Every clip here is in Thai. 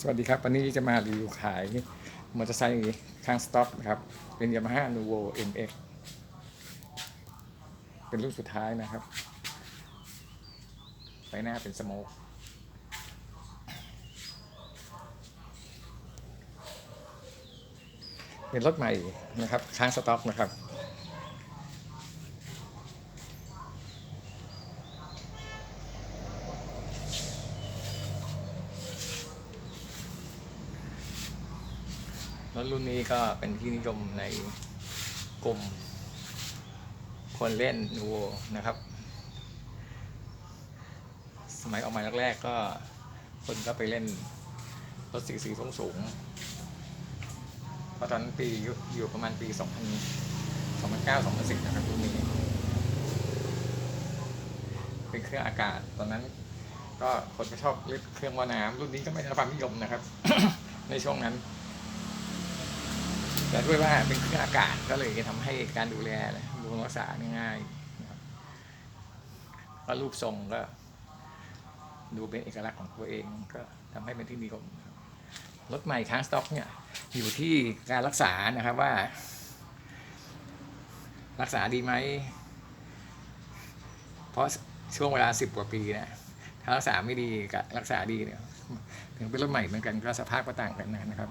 สวัสดีครับ วันนี้จะมารีวิวขายมอเตอร์ไซค์ข้างสต็อกนะครับ เป็น Yamaha Nuvo MX เป็นรุ่นสุดท้ายนะครับไฟหน้าเป็นสโมกเป็นรถใหม่นะครับ ค้างสต็อกนะครับ รถรุ่นนี้ก็เป็นที่นิยมในกลุ่ม คนเล่นนูโวนะครับ สมัยออกมาแรกๆก็คนก็ไปเล่นรถสีสีสูงสูงเพราะตอนนั้นปีอยู่อยู่ประมาณปี 2000 2009 2010 นะครับรุ่นนี้ เป็นเครื่องอากาศตอนนั้นก็คนก็ชอบเล่นเครื่องว่าน้ำรุ่นนี้ก็ไม่ได้รับความนิยมนะครับ ในช่วงนั้น แต่ด้วยว่าเป็นเครื่องอากาศก็เลยทำให้การดูแลดูรักษาง่ายนะครับก็รูปทรงก็ ดูเป็นเอกลักษณ์ของตัวเองก็ทำให้เป็นที่นิยมนะครับรถใหม่ค้างสต็อกเนี่ยอยู่ที่การรักษานะครับว่า รักษาดีไหม เพราะช่วงเวลาสิบกว่าปีนี่ยถ้ารักษาไม่ดีกับรักษาดีเนี่ยถึงเป็นรถใหม่เหมือนกันก็สภาพก็ต่างกันนะครับ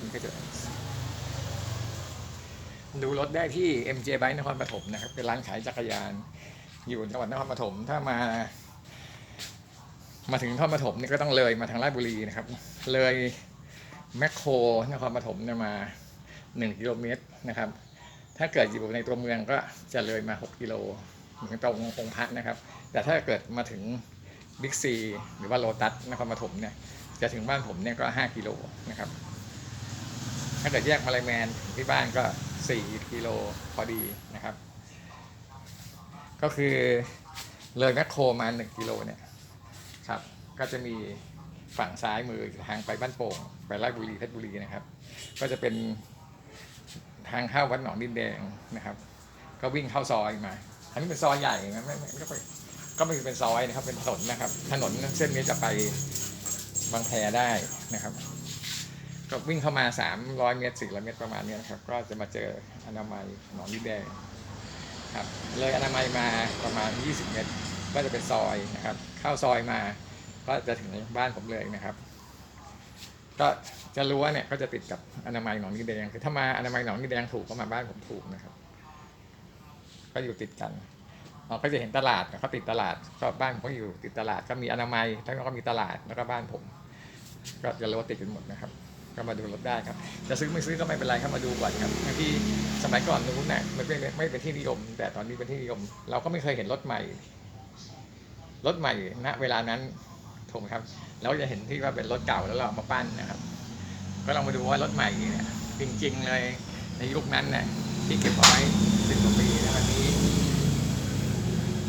นี่ก็จะดูรถได้ที่ MJ Bike นครปฐมนะครับ เป็นร้านขายจักรยาน อยู่จังหวัดนครปฐมถ้ามา มาถึงนครปฐมนี่ก็ต้องเลยมาทางราชบุรีนะครับ เลยแมคโครนครปฐมเนี่ยมา1กิโลเมตรนะครับ ถ้าเกิดอยู่ในตัวเมืองก็จะเลยมา6กิโลถึงตรงองค์พระนะครับ แต่ถ้าเกิดมาถึงบิ๊กซีหรือว่าโลตัสนครปฐมเนี่ยจะถึงบ้านผมเนี่ยก็5กิโลนะครับ ถ้าเกิดแยกมาลายแมนที่บ้านก็ 4 กิโลพอดีนะครับ ก็คือเลยแมคโครมา 1 กิโลเนี่ยครับก็จะมีฝั่งซ้ายมือทางไปบ้านโป่งไปราชบุรีเพชรบุรีนะครับ ก็จะเป็นทางเข้าวัดหนองดินแดงนะครับ ก็วิ่งเข้าซอยมา อันนี้เป็นซอยใหญ่นะไม่ไม่ไม่ก็ไปก็ไม่เป็นซอยนะครับเป็นถนนนะครับ ถนนเส้นนี้จะไปบางแพได้นะครับ ก็วิ่งเข้ามา 300 เมตร400เมตรประมาณนี้นะครับ ก็จะมาเจออนามัยหนองดินแดงครับเลยอนามัยมาประมาณ 20 เมตร ก็จะเป็นซอยนะครับ เข้าซอยมาก็จะถึงบ้านผมเลยนะครับ ก็จะรู้ว่าเนี่ยก็จะติดกับอนามัยหนองดินแดงคือถ้ามาอนามัยหนองดินแดงถูกก็มาบ้านผมถูกนะครับ ก็อยู่ติดกันเราก็จะเห็นตลาดเขาติดตลาดก็บ้านผมก็อยู่ติดตลาดก็มีอนามัยแล้วก็มีตลาดแล้วก็บ้านผม ก็จะรู้ว่าติดกันหมดนะครับ ก็มาดูรถได้ครับ จะซื้อไม่ซื้อก็ไม่เป็นไรครับมาดูก่อนครับบางที่สมัยก่อนนู้นเนี่ยมันไม่ไม่เป็นที่นิยม แต่ตอนนี้เป็นที่นิยม เราก็ไม่เคยเห็นรถใหม่รถใหม่ณเวลานั้นถูกครับเราจะเห็นที่ว่าเป็นรถเก่าแล้วเราเอามาปั้นนะครับ ก็ลองมาดูว่ารถใหม่เนี่ยจริงๆเลยในยุคนั้นเนี่ยที่เก็บไว้สิบกว่าปีนะวันนี้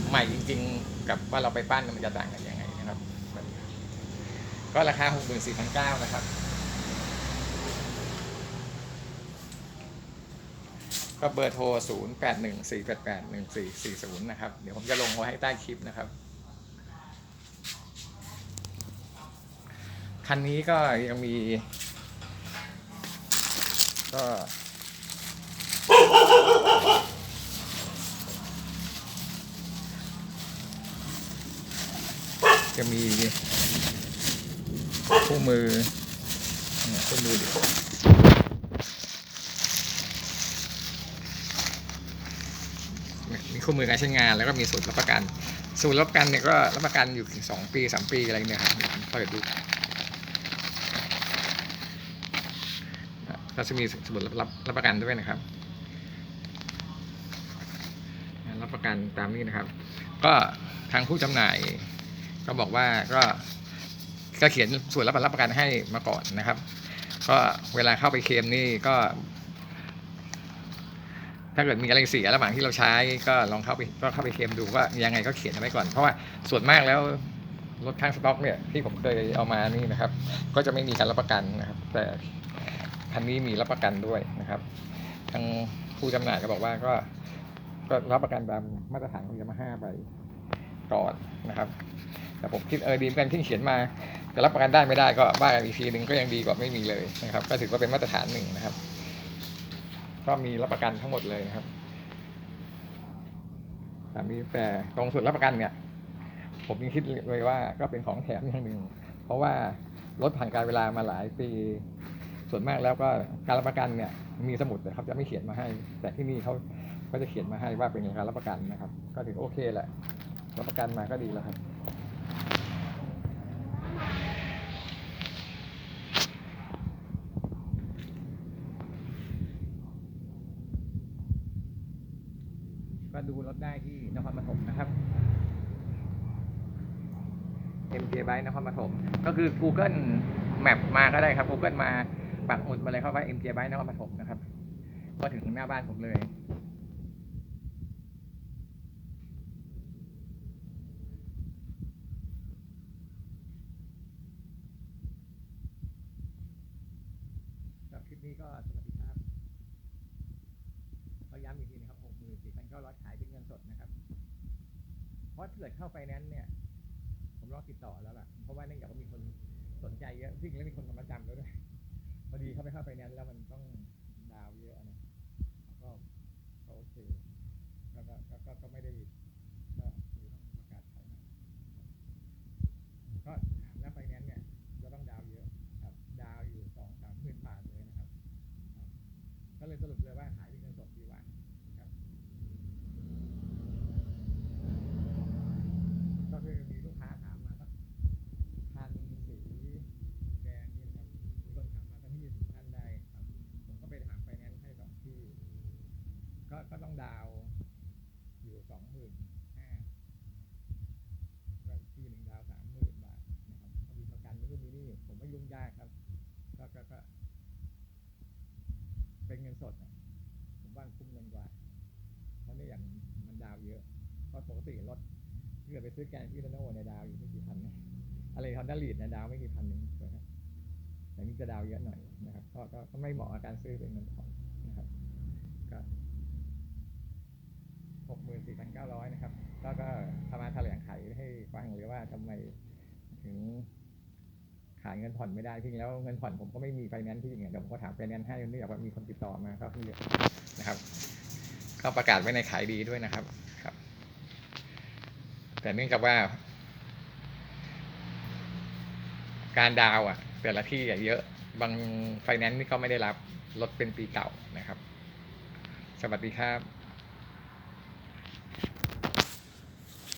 ใหม่จริง ๆ กับว่าเราไปปั้นมันจะต่างกันยังไงนะครับ ก็ราคาหกหมื่นสี่พันเก้านะครับ ก็เบอร์โทร 0 8 1 4 8 8 1 4 4 0 นะครับ เดี๋ยวผมจะลงไว้ให้ใต้คลิปนะครับ คันนี้ก็ยังมี ก็จะมีคู่มือคู่มือเดี๋ยว มี คู่มือการใช้งาน แล้วก็มีสูตรรับประกัน สูตรรับประกันเนี่ยก็รับประกันอยู่ถึงสองปีสามปีอะไรเนี่ยครับเปิดดูจะมีสูตรรับรับประกันด้วยนะครับ รับประกันตามนี้นะครับ ก็ทางผู้จำหน่าย ก็บอกว่าก็ก็เขียนส่วนรับรับประกันให้มาก่อนนะครับ ก็เวลาเข้าไปเคลมนี่ก็ ถ้าเกิดมีอะไรเสียระหว่างที่เราใช้ก็ลองเข้าไปก็เข้าไปเคลมดูว่ายังไงก็เขียนเอาไว้ก่อน เพราะว่าส่วนมากแล้วรถข้างสต็อกเนี่ยที่ผมเคยเอามานี่นะครับ ก็จะไม่มีการรับประกันนะครับ แต่คันนี้มีรับประกันด้วยนะครับทางผู้จำหน่ายก็บอกว่าก็ก็รับประกันตามมาตรฐานของยามาฮ่าไปก่อนนะครับ แต่ผมคิดเออดีเหมือนกันที่เขียนมาจะรับประกันได้ไม่ได้ก็ว่ากันอีกทีหนึ่งก็ยังดีกว่าไม่มีเลยนะครับ ก็ถือว่าเป็นมาตรฐานหนึ่งนะครับ ก็มีรับประกันทั้งหมดเลยครับแต่มีแต่ตรงส่วนรับประกันเนี่ย ผมยังคิดเลยว่าก็เป็นของแถมอย่างหนึ่ง เพราะว่ารถผ่านการเวลามาหลายปี ส่วนมากแล้วก็การรับประกันเนี่ย มีสมุดแต่เขาจะไม่เขียนมาให้ แต่ที่นี่เขาก็จะเขียนมาให้ว่าเป็นการรับประกันนะครับ ก็ถือโอเคแหละรับประกันมาก็ดีแล้วครับ ก็ดูรถได้ที่นครปฐมนะครับ MJ b y นครปฐมก็คือ Google Map มาก็ได้ครับ Google มาปักหมุดมาเลยเข้าว่า MJ b y นครปฐมนะครับ ก็ถึงหน้าบ้านผมเลยคลิปนี้ก็สวัสดีครับก็ย้ำอีกทีนะครับหกหมื่น สี่พันเก้าร้อยขายเป็นเงินสดนะครับ เพราะถ้าเกิดเข้าไฟแนนซ์เนี่ย ผมรอติดต่อแล้วล่ะ เพราะว่าเนื่องจากว่ามีคนสนใจเยอะซึ่งแล้วมีคนมาจำแล้วด้วยพอดีเข้าไปเข้าไฟแนนซ์แล้วมันต้องดาวเยอะนะก็ก็โอเคก็ก็ก็ก็ก็ไม่ได้ก็คือต้องประกาศขายใหม่ก็หน้าไฟแนนซ์เนี่ยก็ต้องดาวเยอะครับ ดาวอยู่สองสามหมื่นบาทเลยนะครับ ก็เลยสรุปเลยว่าขายเป็นเงินสดดีกว่าครับ ก็คือมีลูกค้าถามมาสักพันสีแดงนี่นะครับ มีคนถามมาตั้งยี่สิบท่านได้ครับ ผมก็ไปถามไฟแนนซ์ให้สองที่ ก็ก็ต้องดาวอยู่สองหมื่นห้าก็อีกที่หนึ่งดาวสามหมื่นบาทนะครับก็มีประกันมีนู่นมีนี่ ผมไม่ยุ่งยากครับ ก็ก็ก็ เป็นเงินสดนะผมว่าคุ้มเงินกว่า เพราะนี่อย่างมันดาวเยอะเพราะปกติรถถ้า เกิดไปซื้อแกนที่โนโน่ในดาวอยู่ไม่กี่พันนะอะไรฮอนด้าลีดนดาวไม่กี่พันหนึ่งนะครับแต่นี่จะดาวเยอะหน่อยนะครับก็ก็ก็ไม่เหมาะกับการซื้อเป็นเงินผ่อนนะครับก็หกหมื่นสี่พันเก้าร้อยนะครับแล้วก็ทำมาแถลงไขให้ฟังเลยว่าทำไมถึงขายเงินผ่อนไม่ได้จริงแล้วเงินผ่อนผมก็ไม่มีไฟแนนซ์ที่จริงอะเดี๋ยวผมก็ถามไฟแนนซ์ให้เนื่องจากว่ามีคนติดต่อมาครับเยอะนะครับ ก็ประกาศไว้ในขายดีด้วยนะครับ แต่เนื่องจากว่า การดาวอะแต่ละที่อะเยอะบางไฟแนนซ์นี่ก็ไม่ได้รับรถเป็นปีเก่านะครับ สวัสดีครับ